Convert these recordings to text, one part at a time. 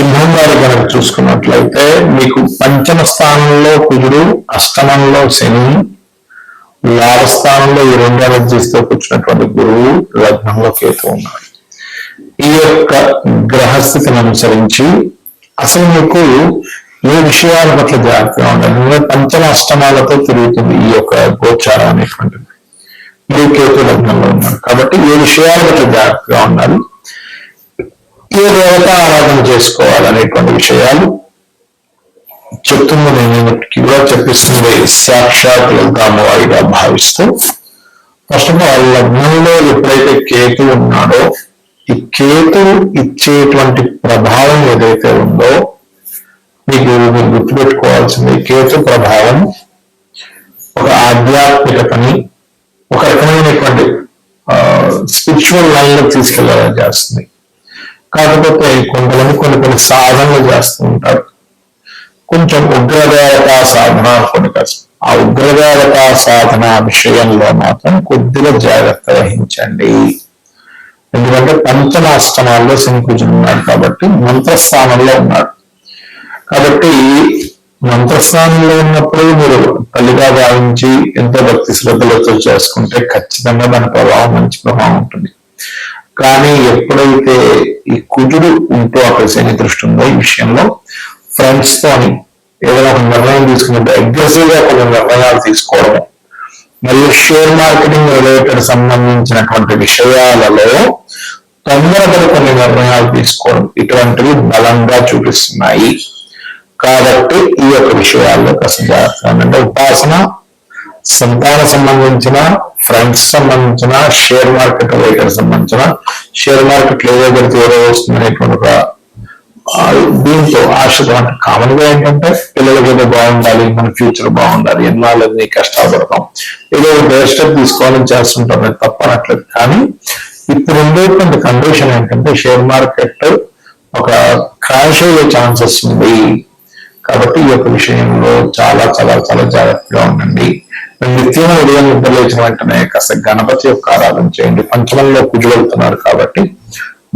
సింహం వారి కనుక చూసుకున్నట్లయితే మీకు పంచమ స్థానంలో కుజుడు అష్టమంలో శని లాభస్థానంలో ఈ రెండు ఎనర్జీస్తో కూర్చున్నటువంటి గురువు లగ్నంలో కేతు ఉన్నాడు. ఈ యొక్క గ్రహస్థితిని అనుసరించి అసలు మీకు ఏ విషయాల పట్ల జాగ్రత్తగా ఉండాలి? ఎందుకంటే పంచమ అష్టమాలతో తిరుగుతుంది ఈ యొక్క గోచారం అనేటువంటిది. మీరు కేతు లగ్నంలో ఉన్నారు. కాబట్టి ఏ విషయాల పట్ల జాగ్రత్తగా ఉండాలి? ఏ దేవత ఆరాధన చేసుకోవాలనేటువంటి విషయాలు చెప్తున్నది నేను కూడా చెప్పిస్తుంది. సాక్షాత్ లగ్గామవాడిగా భావిస్తూ ఫస్ట్ ఆఫ్ ఆల్ లగ్నంలో ఎప్పుడైతే కేతు ఉన్నాడో ఈ కేతు ఇచ్చేటువంటి ప్రభావం ఏదైతే ఉందో మీకు మీరు గుర్తుపెట్టుకోవాల్సింది కేతు ప్రభావం ఒక ఆధ్యాత్మికతని ఒక రకమైనటువంటి స్పిరిచువల్ లైన్లో తీసుకెళ్ళాలని చేస్తుంది. కాకపోతే కొంతమంది కొన్ని కొన్ని సాధనలు చేస్తూ ఉంటారు కొంచెం ఉగ్రదేవత సాధన కొన్ని కష్టం ఆ ఉగ్రదేవత సాధన విషయంలో మాత్రం కొద్దిగా జాగ్రత్త వహించండి. ఎందుకంటే పంచమాష్టమాల్లో శంకుజుడు ఉన్నాడు కాబట్టి మంత్రస్థానంలో ఉన్నాడు. కాబట్టి మంత్రస్థానంలో ఉన్నప్పుడు మీరు తల్లిగా భావించి ఎంతో భక్తి శ్రద్ధలతో చేసుకుంటే ఖచ్చితంగా దాని ప్రభావం మంచి ప్రభావం ఉంటుంది. కానీ ఎప్పుడైతే ఈ కుజుడు ఉంటూ అక్కడ శని దృష్టి ఉందో ఈ విషయంలో ఫ్రెండ్స్ తోని ఏదైనా ఒక నిర్ణయం తీసుకుంటే అగ్రెసివ్గా కొన్ని నిర్ణయాలు తీసుకోవడం మరియు షేర్ మార్కెటింగ్ రిలేటెడ్ సంబంధించినటువంటి విషయాలలో తొందరపడి కొన్ని నిర్ణయాలు తీసుకోవడం ఇటువంటివి బలంగా చూపిస్తున్నాయి. కాబట్టి ఈ యొక్క విషయాల్లో కాస్త జాగ్రత్త అంటే ఉపాసన సంతాన సంబంధించిన ఫ్రెండ్స్ సంబంధించిన షేర్ మార్కెట్ రిలేటెడ్ సంబంధించిన షేర్ మార్కెట్ ఏదో పెడితే ఏదో వస్తుంది అనేటువంటి ఒక దీంతో ఆశతో అంటే కామన్గా ఏంటంటే పిల్లలకి ఏదో బాగుండాలి మన ఫ్యూచర్ బాగుండాలి ఎన్నాళ్ళని కష్టాలు పడతాం ఏదో బెస్ట్ స్టెప్ తీసుకోవాలని చేస్తుంటాం తప్పనట్లేదు. కానీ ఇప్పుడు ఉండేటువంటి కండిషన్ ఏంటంటే షేర్ మార్కెట్ ఒక క్రాష్ అయ్యే ఛాన్సెస్ ఉంది. కాబట్టి ఈ యొక్క విషయంలో చాలా చాలా చాలా జాగ్రత్తగా ఉండండి. నిత్యం ఉదయం నిద్రలేచిన వెంటనే కాస్త గణపతి యొక్క ఆరాధన చేయండి. పంచమంలో కుజువెళ్తున్నారు కాబట్టి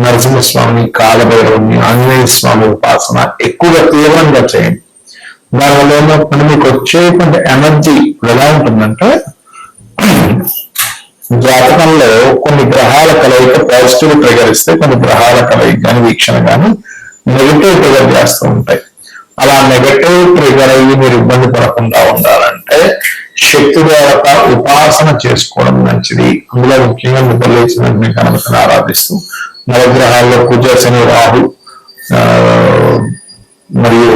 నరసింహస్వామి కాలభైరవుని ఆంజనేయ స్వామి ఉపాసన ఎక్కువగా తీవ్రంగా చేయండి. దానివల్ల ఏమవుతుంది మీకు వచ్చేటువంటి ఎనర్జీ ఎలా ఉంటుందంటే జాతకంలో కొన్ని గ్రహాల కలయిక పాజిటివ్ ట్రిగర్ ఇస్తే కొన్ని గ్రహాల కలయిక కానీ వీక్షణ కానీ నెగిటివ్ ట్రిగర్ చేస్తూ ఉంటాయి. అలా నెగటివ్ ట్రిగర్ అయ్యి మీరు ఇబ్బంది పడకుండా ఉండాలంటే శక్తి దేవత ఉపాసన చేసుకోవడం మంచిది. అందులో ముఖ్యంగా నిద్రలేచిన గణపతిని ఆరాధిస్తూ నవగ్రహాల్లో కుజ శని రాహు ఆ, మరియు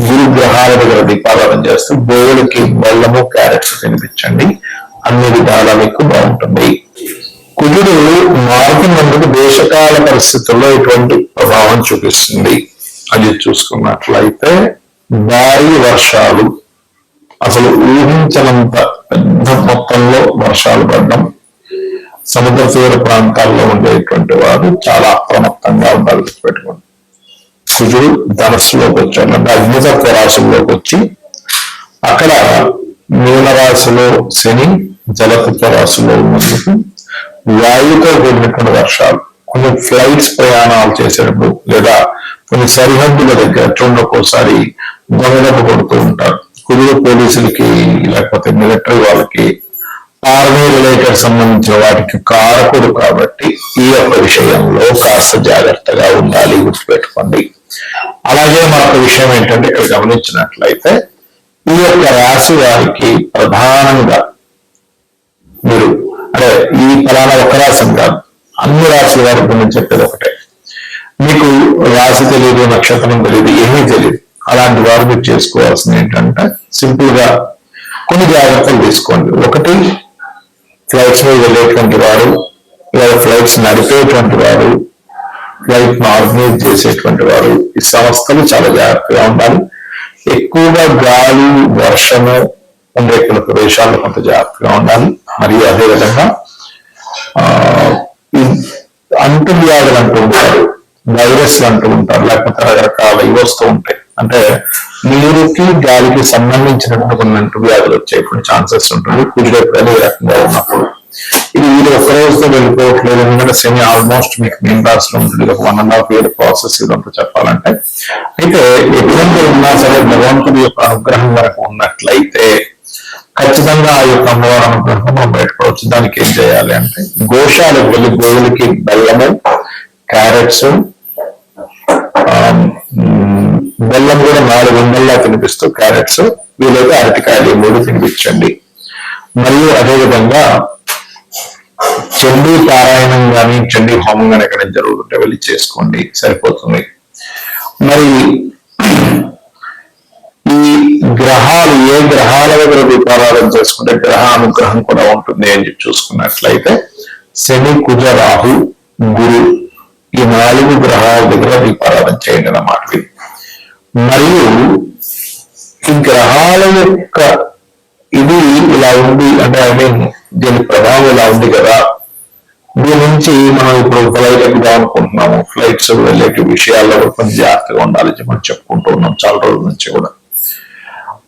గురు గ్రహాల దగ్గర దీపారాధన చేస్తూ గోవులకి బెల్లము క్యారెట్స్ తినిపించండి. అన్ని విధాల మీకు బాగుంటుంది. కుజుడు మారుతున్నందుకు దేశకాల పరిస్థితుల్లో ఎటువంటి ప్రభావం చూపిస్తుంది? అది చూసుకున్నట్లయితే భారీ వర్షాలు అసలు ఊహించనంత పెద్ద మొత్తంలో వర్షాలు పడడం సముద్ర తీర ప్రాంతాల్లో ఉండేటువంటి వారు చాలా అప్రమత్తంగా ఉండాలి పెట్టుకోండి సుజుడు ధనస్సులోకి వచ్చాడు అంటే అగ్నితత్వ రాశుల్లోకి వచ్చి అక్కడ మీనరాశిలో శని జలతత్వ రాశిలో ఉన్నందుకు వాయుతో కూడినటువంటి వర్షాలు కొన్ని ఫ్లైట్స్ ప్రయాణాలు చేసేటప్పుడు లేదా కొన్ని సరిహద్దుల దగ్గర చూడండి ఒక్కోసారి కొడుతూ తెలుగు పోలీసులకి లేకపోతే మిలిటరీ వాళ్ళకి ఆర్మీ రిలేటెడ్ సంబంధించిన వాటికి కారకుడు కాబట్టి ఈ యొక్క విషయంలో కాస్త జాగ్రత్తగా ఉండాలి గుర్తుపెట్టుకోండి. అలాగే మరొక విషయం ఏంటంటే ఇక్కడ గమనించినట్లయితే ఈ యొక్క రాశి వారికి ప్రధానంగా మీరు అంటే ఈ ఫలానా ఒక రాశి కాదు అన్ని రాశి వారి గురించి చెప్పేది ఒకటే. మీకు రాశి తెలియదు నక్షత్రం తెలియదు ఏమీ తెలియదు. అలాంటి వారు మీరు చేసుకోవాల్సింది ఏంటంటే సింపుల్గా కొన్ని జాగ్రత్తలు తీసుకోండి. ఒకటి ఫ్లైట్స్ మీద వెళ్ళేటువంటి వారు లేదా ఫ్లైట్స్ నడిపేటువంటి వారు ఫ్లైట్ను ఆర్గనైజ్ చేసేటువంటి వారు ఈ సంస్థలు చాలా జాగ్రత్తగా ఉండాలి. ఎక్కువగా గాలి వర్షము ఉండే కొన్ని ప్రదేశాల్లో కొంత జాగ్రత్తగా ఉండాలి. మరియు అదేవిధంగా ఆ, అంటు వ్యాధులు అంటూ ఉంటారు వైరస్లు అంటూ ఉంటారు లేకపోతే రకరకాల ఇవి వస్తూ ఉంటాయి. అంటే నీరుకి గాలికి సంబంధించినటువంటి కొన్ని అంటు వ్యాధులు వచ్చేటువంటి ఛాన్సెస్ ఉంటుంది. కుదిరే ఈ రకంగా ఉన్నప్పుడు. ఇది ఇది ఒక రోజుతో వెళ్ళిపోవట్లేదు. ఎందుకంటే సెమీ ఆల్మోస్ట్ మీకు మెయిన్ రాసి ఉంటుంది. ఒక one and half year process ఇదంతా చెప్పాలంటే. అయితే ఎటువంటి ఉన్నా సరే భగవంతుడి యొక్క అనుగ్రహం వరకు ఉన్నట్లయితే ఖచ్చితంగా ఆ యొక్క అమ్మవారి అనుగ్రహం మనం బయటపడవచ్చు దానికి ఏం చేయాలి అంటే గోశాలకు వెళ్ళి గోవులకి బెల్లము క్యారెట్స్ బెల్లం కూడా నాలుగు వందల్లా తినిపిస్తూ క్యారెట్స్ వీలైతే అరటికాయలు మూడు తినిపించండి. మరియు అదేవిధంగా చండీ పారాయణం కానీ చండీ హోమం కానీ ఎక్కడ జరుగుతుంటే వెళ్ళి చేసుకోండి. సరిపోతుంది. మరి ఈ గ్రహాలు ఏ గ్రహాల దగ్గర దీపారాధన చేసుకుంటే గ్రహ అనుగ్రహం కూడా ఉంటుంది అని చెప్పి చూసుకున్నట్లయితే శని కుజ రాహు గురు ఈ నాలుగు గ్రహాల దగ్గర దీపారాధన చేయండి అన్నమాట. మరియు ఈ గ్రహాల యొక్క ఇది ఇలా ఉంది అంటే ఐ మీన్ దీని ప్రభావం ఇలా ఉంది కదా. దీని నుంచి మనం ఇప్పుడు ఫ్లైట్ ఎక్కుదాం అనుకుంటున్నాము ఫ్లైట్స్ వెళ్ళే విషయాల్లో కూడా కొంచెం జాగ్రత్తగా ఉండాలి. మనం చెప్పుకుంటూ ఉన్నాం చాలా రోజుల నుంచి కూడా.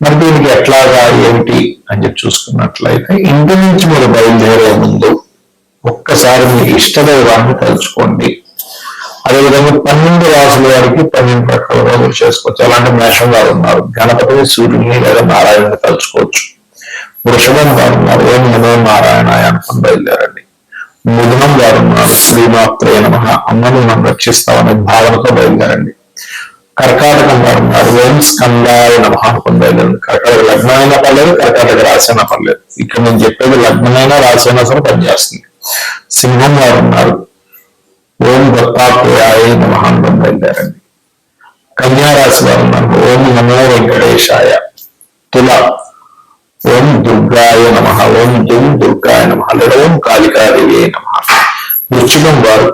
మరి దీనికి ఎట్లాగా ఏమిటి అని చెప్పి చూసుకున్నట్లయితే ఇంటి నుంచి మీరు బయలుదేరే ముందు ఒక్కసారి మీ ఇష్టదైవాన్ని తలుచుకోండి. అదేవిధంగా పన్నెండు రాసుల వారికి పన్నెండు రకాల రోజులు చేసుకోవచ్చు. అలాంటి మేషం వారు ఉన్నారు? గణపతిని సూర్యుని లేదా నారాయణని తలుచుకోవచ్చు. వృషభం వారు ఉన్నారు. ఏం నమో నారాయణ అనుకుని బయలుదేరండి. మిథునం వారు ఉన్నారు. శ్రీమాత్రేయ నమ. అమ్మను మనం రక్షిస్తామనే భావనతో బయలుదేరండి. కర్కాటకం వారు ఉన్నారు. ఓం స్కందాయ నమ అనుకుని బయలుదేరండి. కర్కాటక లగ్నమైనా పర్లేదు కర్కాటక రాసైనా పర్లేదు. ఇక్కడ నేను చెప్పేది లగ్నమైనా రాసైనా సరే పనిచేస్తుంది. సింహం వారు ఉన్నారు. ఓం దత్తాత్రేయాయ నమ అనుకుని కన్యారాశి వారు ఉన్నారు ఓం నమో వెంకటేశాయ. తుల. ఓం దుర్గాయ నమ. ఓం దుం దుర్గాయ నమ. లేదా ఓం కాళికాదేవి నమ. వృచ్చికం వారు.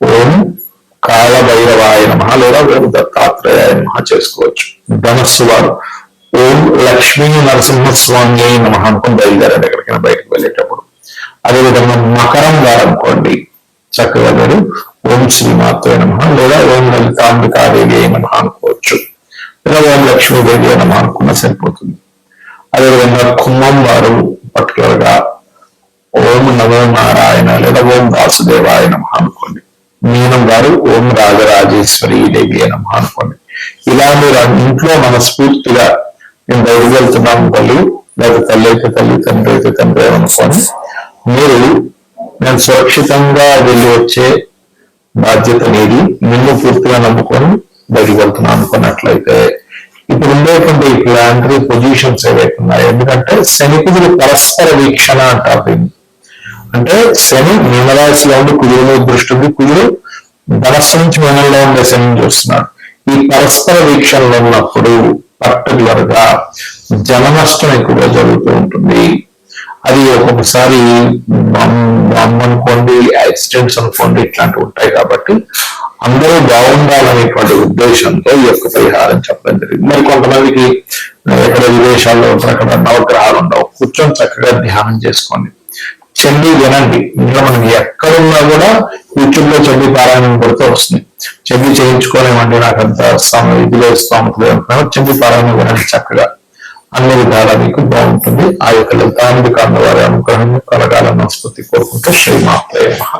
ఓం కాళభైరవాయ నమ. లేదా ఓం దత్తాత్రేయాయ నమ చేసుకోవచ్చు. ధనస్సు వారు. ఓం లక్ష్మీ నరసింహస్వామి నమ అనుకుని బయలుదేరండి ఎక్కడికైనా బయటకు వెళ్ళేటప్పుడు. అదేవిధంగా మకరం వారు అనుకోండి. చక్కగా మీరు ఓం శ్రీమాత్రే నమ లేదా ఓం లలితాంబికాదేవి నమ అనుకోవచ్చు. లేదా ఓం లక్ష్మీదేవి నమ అనుకున్నా సరిపోతుంది. అదేవిధంగా కుమ్మం వారు పర్టికులర్గా ఓం నమో నారాయణ లేదా ఓం వాసుదేవాయ నమ అనుకోండి. మీనం గారు ఓం రాజరాజేశ్వరి దేవి నమ అనుకోండి. ఇలా మీరు ఇంట్లో మనస్ఫూర్తిగా నేను బయటకు తల్లి లేదా తల్లి అయితే తల్లి తండ్రి అయితే తండ్రి అనుకోండి. మీరు నేను సురక్షితంగా వెళ్ళి వచ్చే బాధ్యత అనేది నిన్ను పూర్తిగా నమ్ముకొని బయటకు వెళ్తున్నాను అనుకున్నట్లయితే ఇప్పుడు ఉండేటువంటి ఈ ప్లాంటరీ పొజిషన్స్ ఏవైతే ఉన్నాయో ఎందుకంటే శనికుదులు పరస్పర వీక్షణ అంటారు దీన్ని అంటే శని మీనరాశిలో ఉండి కుదురులో దృష్టి ఉంది కుదురు ధనస్సు నుంచి మీనంలో ఉండే శని చూస్తున్నాడు. ఈ పరస్పర వీక్షణలో ఉన్నప్పుడు పర్టికులర్గా జన నష్టం ఎక్కువగా జరుగుతూ ఉంటుంది. అది ఒక్కొక్కసారి యాక్సిడెంట్స్ అనుకోండి ఇట్లాంటివి ఉంటాయి కాబట్టి అందరూ బాగుండాలనేటువంటి ఉద్దేశంతో ఈ యొక్క పరిహారం చెప్పడం జరిగింది. మరి కొంతమందికి ఎక్కడ విదేశాల్లో ఉంటారు అక్కడ నవగ్రహాలు ఉండవు. కూర్చొని చక్కగా ధ్యానం చేసుకోండి. చండీ వినండి. ఇంట్లో మనం ఎక్కడున్నా కూడా యూట్యూబ్లో చండీ పారాయణం కొడితే వస్తుంది. చండీ చేయించుకోలేమండి నాకు అంత సమయం ఇదిలో స్తోమత లేదు పారాయణం వినండి చక్కగా. అన్ని విధాలా మీకు బాగుంటుంది. ఆ యొక్క లలితాంబిక అమ్మవారి అనుగ్రహం కలగాలన్న స్ఫూర్తి కోరుకుంటూ శ్రీమాత్రయ మహా.